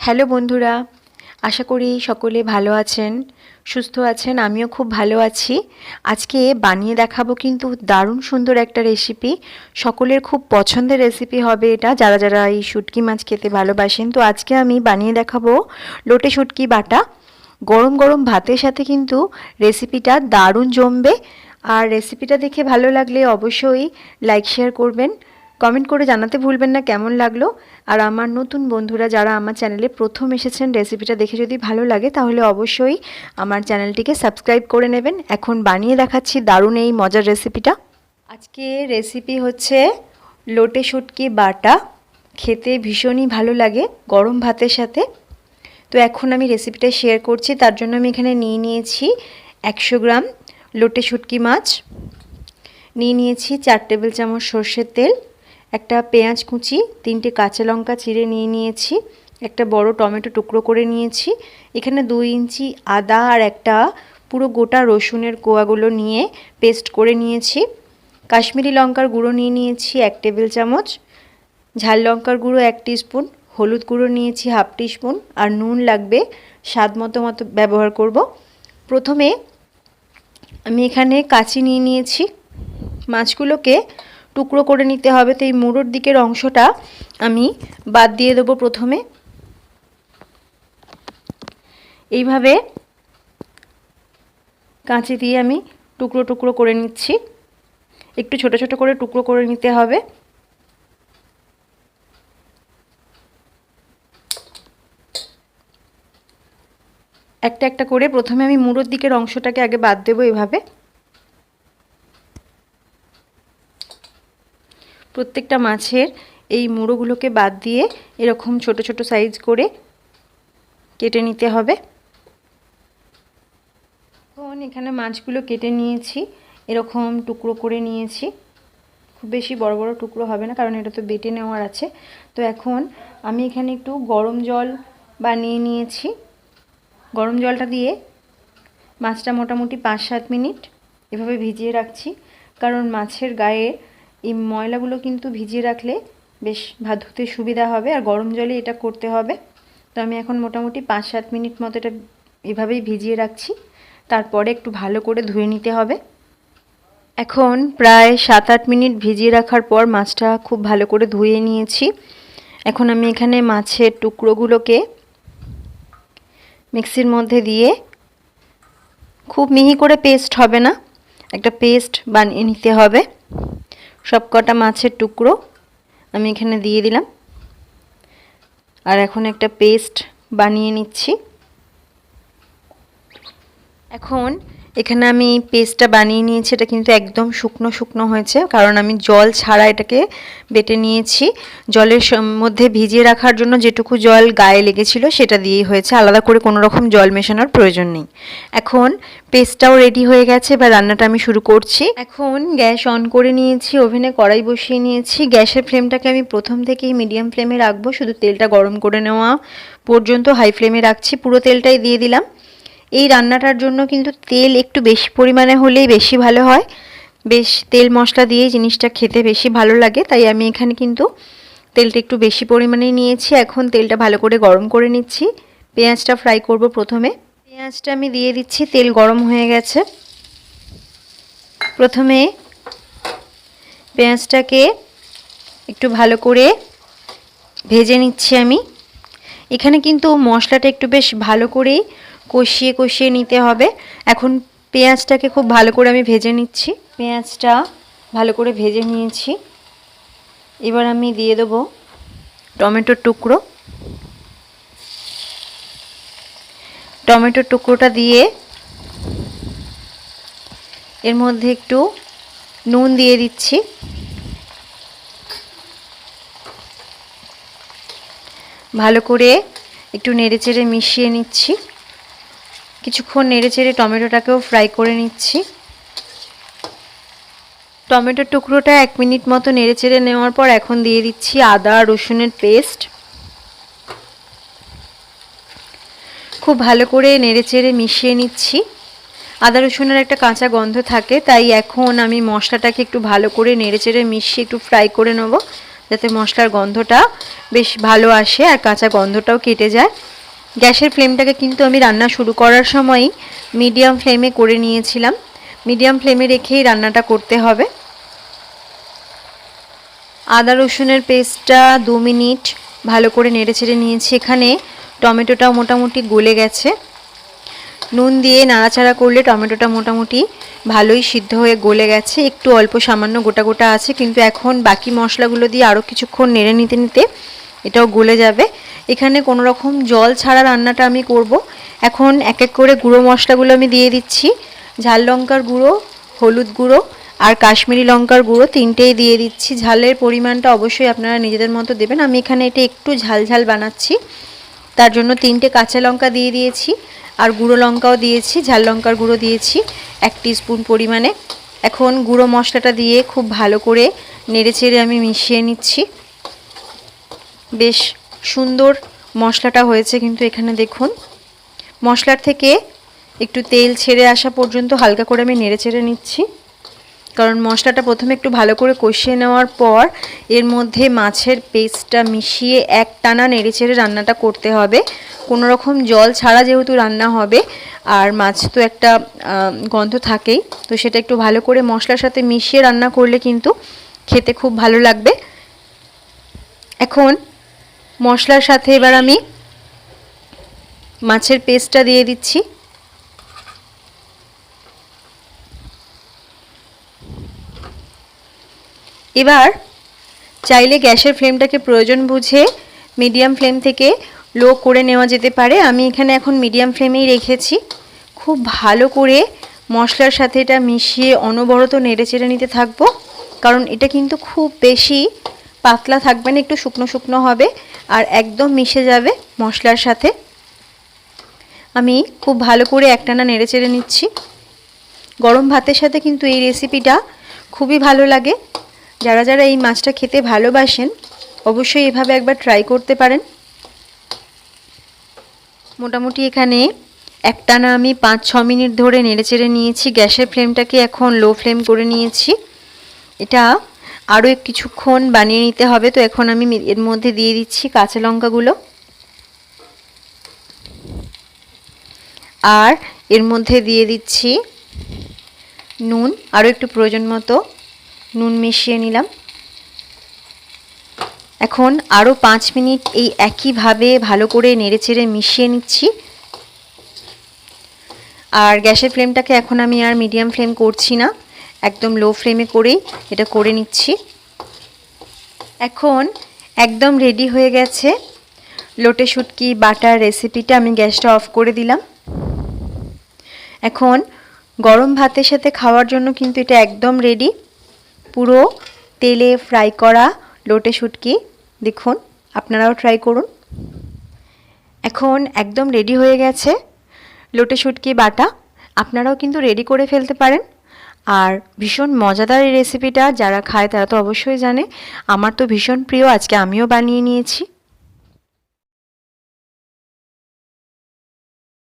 Hello বন্ধুরা, আশা করি সকলে ভালো আছেন, সুস্থ আছেন, আমিও খুব ভালো আছি। আজকে বানিয়ে দেখাবো কিন্তু দারুণ সুন্দর একটা রেসিপি সকলের খুব পছন্দের রেসিপি হবে এটা, যারা যারা এই শুটকি মাছ খেতে ভালোবাসেন। তো আজকে আমি বানিয়ে দেখাবো লোটে শুটকি বাটা। গরম গরম ভাতের সাথে কিন্তু রেসিপিটা দারুণ জমবে। আর রেসিপিটা দেখে ভালো লাগলে অবশ্যই লাইক শেয়ার করবেন। কমেন্ট করে জানাতে ভুলবেন না, কেমন লাগল? আর আমার নতুন বন্ধুরা যারা আমার চ্যানেলে প্রথম এসেছেন, রেসিপিটা দেখে যদি ভালো লাগে, তাহলে অবশ্যই আমার চ্যানেলটিকে সাবস্ক্রাইব করে নেবেন। এখন বানিয়ে দেখাচ্ছি দারুণ এই মজার রেসিপিটা। আজকে রেসিপি হচ্ছে লোটে শুটকি বাটা। খেতে ভীষণই ভালো লাগে গরম ভাতের সাথে। তো এখন আমি রেসিপিটা শেয়ার করছি, তার জন্য আমি এখানে নিয়ে নিয়েছি একশো গ্রাম লোটে শুটকি মাছ। নিয়ে নিয়েছি চার টেবিল চামচ সর্ষের তেল। একটা পেঁয়াজ কুচি, তিনটে কাঁচা লঙ্কা চিড়ে নিয়ে নিয়েছি, একটা বড় টমেটো টুকরো করে নিয়েছি, এখানে দুই ইঞ্চি আদা আর একটা পুরো গোটা রসুনের কোয়াগুলো নিয়ে পেস্ট করে নিয়েছি, কাশ্মীরি লঙ্কার গুঁড়ো নিয়ে নিয়েছি এক টেবিল চামচ, ঝাল লঙ্কার গুঁড়ো এক স্পুন হলুদ গুঁড়ো নিয়েছি হাফ স্পুন আর নুন লাগবে স্বাদ মতো মতো ব্যবহার করব। প্রথমে আমি এখানে কাঁচি নিয়ে নিয়েছি, মাছগুলোকে টুকরো করে নিতে হবে। তো এই মুড়োর দিকের অংশটা আমি বাদ দিয়ে দেবো প্রথমে। এইভাবে কাঁচি দিয়ে আমি টুকরো টুকরো করে নিচ্ছি। একটু ছোট ছোট করে টুকরো করে নিতে হবে। একটা একটা করে প্রথমে আমি মুড়োর দিকের অংশটাকে আগে বাদ দেবো এভাবে প্রত্যেকটা মাছের এই মুড়োগুলোকে বাদ দিয়ে এরকম ছোট ছোট সাইজ করে কেটে নিতে হবে। এখন এখানে মাছগুলো কেটে নিয়েছি, এরকম টুকরো করে নিয়েছি। খুব বেশি বড় বড় টুকরো হবে না, কারণ এটা তো বেটে নেওয়ার আছে। তো এখন আমি এখানে একটু গরম জল বানিয়ে নিয়েছি। গরম জলটা দিয়ে মাছটা মোটামুটি পাঁচ সাত মিনিট এভাবে ভিজিয়ে রাখছি, কারণ মাছের গায়ে এই ময়লাগুলো কিন্তু ভিজিয়ে রাখলে বেশ ভাত ধুতে সুবিধা হবে আর গরম জলে এটা করতে হবে। তো আমি এখন মোটামুটি পাঁচ সাত মিনিট মতো এটা এভাবেই ভিজিয়ে রাখছি। তারপরে একটু ভালো করে ধুয়ে নিতে হবে। এখন প্রায় সাত আট মিনিট ভিজিয়ে রাখার পর মাছটা খুব ভালো করে ধুয়ে নিয়েছি। এখন আমি এখানে মাছের টুকরোগুলোকে মিক্সির মধ্যে দিয়ে খুব মিহি করে পেস্ট হবে না, একটা পেস্ট বানিয়ে নিতে হবে। সব কটা মাছের টুকরো আমি এখানে দিয়ে দিলাম। আর এখন একটা পেস্ট বানিয়ে নিচ্ছি। এখন এখানে আমি পেস্টটা বানিয়ে নিয়েছি, এটা কিন্তু একদম শুকনো শুকনো হয়েছে, কারণ আমি জল ছাড়া এটাকে বেটে নিয়েছি। জলের মধ্যে ভিজিয়ে রাখার জন্য যেটুকু জল গায়ে লেগেছিল সেটা দিয়েই হয়েছে, আলাদা করে কোনো রকম জল মেশানোর প্রয়োজন নেই। এখন পেস্টটাও রেডি হয়ে গেছে বা রান্নাটা আমি শুরু করছি। এখন গ্যাস অন করে নিয়েছি, ওভেনে কড়াই বসিয়ে নিয়েছি। গ্যাসের ফ্লেমটাকে আমি প্রথম থেকেই মিডিয়াম ফ্লেমে রাখব, শুধু তেলটা গরম করে নেওয়া পর্যন্ত হাই ফ্লেমে রাখছি, পুরো তেলটাই দিয়ে দিলাম। এই রান্নাটার জন্য কিন্তু তেল একটু বেশি পরিমাণে হলেই বেশি ভালো হয়। বেশ তেল মশলা দিয়ে জিনিসটা খেতে বেশি ভালো লাগে, তাই আমি এখানে কিন্তু তেলটা একটু বেশি পরিমাণে নিয়েছি। এখন তেলটা ভালো করে গরম করে নিচ্ছি। পেঁয়াজটা ফ্রাই করব প্রথমে। পেঁয়াজটা আমি দিয়ে দিচ্ছি, তেল গরম হয়ে গেছে। প্রথমে পেঁয়াজটাকে একটু ভালো করে ভেজে নিচ্ছি আমি। এখানে কিন্তু মশলাটা একটু বেশ ভালো করেই কষিয়ে কষিয়ে নিতে হবে। এখন পেঁয়াজটাকে খুব ভালো করে আমি ভেজে নিচ্ছি। পেঁয়াজটা ভালো করে ভেজে নিয়েছি। এবার আমি দিয়ে দেবো টমেটোর টুকরো। টমেটোর টুকরোটা দিয়ে এর মধ্যে একটু নুন দিয়ে দিচ্ছি। ভালো করে একটু নেড়েচেড়ে মিশিয়ে নিচ্ছি। কিছুক্ষণ নেড়ে চেড়ে টমেটোটাকেও ফ্রাই করে নিচ্ছি। টমেটোর টুকরোটা এক মিনিট মতো নেড়ে চেড়ে নেওয়ার পর এখন দিয়ে দিচ্ছি আদা, রসুনের পেস্ট খুব ভালো করে নেড়ে চেড়ে মিশিয়ে নিচ্ছি। আদা, রসুনের একটা কাঁচা গন্ধ থাকে, তাই এখন আমি মশলাটাকে একটু ভালো করে নেড়ে চেড়ে মিশিয়ে একটু ফ্রাই করে নেব, যাতে মশলার গন্ধটা বেশ ভালো আসে আর কাঁচা গন্ধটাও কেটে যায়। গ্যাসের ফ্লেমটাকে কিন্তু আমি রান্না শুরু করার সময়ই মিডিয়াম ফ্লেমে করে নিয়েছিলাম। মিডিয়াম ফ্লেমে রেখেই রান্নাটা করতে হবে। আদা রসুনের পেস্টটা দু মিনিট ভালো করে নেড়ে ছেড়ে নিয়েছি। এখানে টমেটোটাও মোটামুটি গলে গেছে। নুন দিয়ে নাড়াচাড়া করলে টমেটোটা মোটামুটি ভালোই সিদ্ধ হয়ে গলে গেছে। একটু অল্প সামান্য গোটা গোটা আছে, কিন্তু এখন বাকি মশলাগুলো দিয়ে আরও কিছুক্ষণ নেড়ে নিতে নিতে এটাও গলে যাবে। এখানে কোনো রকম জল ছাড়া রান্নাটা আমি করব। এখন এক এক করে গুঁড়ো মশলাগুলো আমি দিয়ে দিচ্ছি। ঝাল লঙ্কার গুঁড়ো, হলুদ গুঁড়ো আর কাশ্মীরি লঙ্কার গুঁড়ো তিনটেই দিয়ে দিচ্ছি। ঝালের পরিমাণটা অবশ্যই আপনারা নিজেদের মতো দেবেন। আমি এখানে এটা একটু ঝাল ঝাল বানাচ্ছি। তার জন্য তিনটে কাঁচা লঙ্কা দিয়ে দিয়েছি আর গুঁড়ো লঙ্কাও দিয়েছি, ঝাল লঙ্কার গুঁড়ো দিয়েছি এক স্পুন পরিমাণে। এখন গুঁড়ো মশলাটা দিয়ে খুব ভালো করে নেড়ে চেড়ে আমি মিশিয়ে নিচ্ছি। বেশ সুন্দর মশলাটা হয়েছে কিন্তু এখানে দেখুন। মশলার থেকে একটু তেল ছেড়ে আসা পর্যন্ত হালকা করে আমি নেড়ে চেড়ে নিচ্ছি। কারণ মশলাটা প্রথমে একটু ভালো করে কষিয়ে নেওয়ার পর এর মধ্যে মাছের পেস্টটা মিশিয়ে এক টানা নেড়েচেড়ে রান্নাটা করতে হবে। কোনো রকম জল ছাড়া যেহেতু রান্না হবে, আর মাছ তো একটা গন্ধ থাকেই, তো সেটা একটু ভালো করে মশলার সাথে মিশিয়ে রান্না করলে কিন্তু খেতে খুব ভালো লাগবে। এখন মশলার সাথে এবার আমি মাছের পেস্টটা দিয়ে দিচ্ছি। এবার চাইলে গ্যাসের ফ্লেমটাকে প্রয়োজন বুঝে মিডিয়াম ফ্লেম থেকে লো করে নেওয়া যেতে পারে। আমি এখানে এখন মিডিয়াম ফ্লেমেই রেখেছি। খুব ভালো করে মশলার সাথে এটা মিশিয়ে অনবরত নেড়ে চেড়ে নিতে থাকব। কারণ এটা কিন্তু খুব বেশি পাতলা থাকবে না, একটু শুকনো শুকনো হবে আর একদম মিশে যাবে মশলার সাথে। আমি খুব ভালো করে একটানা নেড়ে চেড়ে নিচ্ছি। গরম ভাতের সাথে কিন্তু এই রেসিপিটা খুবই ভালো লাগে। যারা যারা এই মাছটা খেতে ভালোবাসেন, অবশ্যই এভাবে একবার ট্রাই করতে পারেন। মোটামুটি এখানে একটানা আমি পাঁচ, ছ মিনিট ধরে নেড়ে নেড়েচেড়ে নিয়েছি। গ্যাসের ফ্লেমটাকে এখন লো ফ্লেম করে নিয়েছি। এটা আরও কিছুক্ষণ বানিয়ে নিতে হবে। তো এখন আমি এর মধ্যে দিয়ে দিচ্ছি কাঁচা লঙ্কাগুলো। আর এর মধ্যে দিয়ে দিচ্ছি নুন। আরও একটু প্রয়োজন মতো নুন মিশিয়ে নিলাম। এখন আরও পাঁচ মিনিট এই একইভাবে ভালো করে নেড়েচেড়ে মিশিয়ে নিচ্ছি। আর গ্যাসের ফ্লেমটাকে এখন আমি আর মিডিয়াম ফ্লেম করছি না। একদম লো ফ্লেমে করেই এটা করে নিচ্ছি। এখন একদম রেডি হয়ে গেছে। লোটে শুটকি, বাটার রেসিপিটা আমি গ্যাসটা অফ করে দিলাম। এখন গরম ভাতের সাথে খাওয়ার জন্য কিন্তু এটা একদম রেডি পুরো তেলে ফ্রাই করা লোটে শুটকি দেখুন, আপনারাও ট্রাই করুন। এখন একদম রেডি হয়ে গেছে। লোটে শুটকি, বাটা, আপনারাও কিন্তু রেডি করে ফেলতে পারেন। আর ভীষণ মজাদার এই রেসিপিটা যারা খায় তারা তো অবশ্যই জানে। আমার তো ভীষণ প্রিয়, আজকে আমিও বানিয়ে নিয়েছি।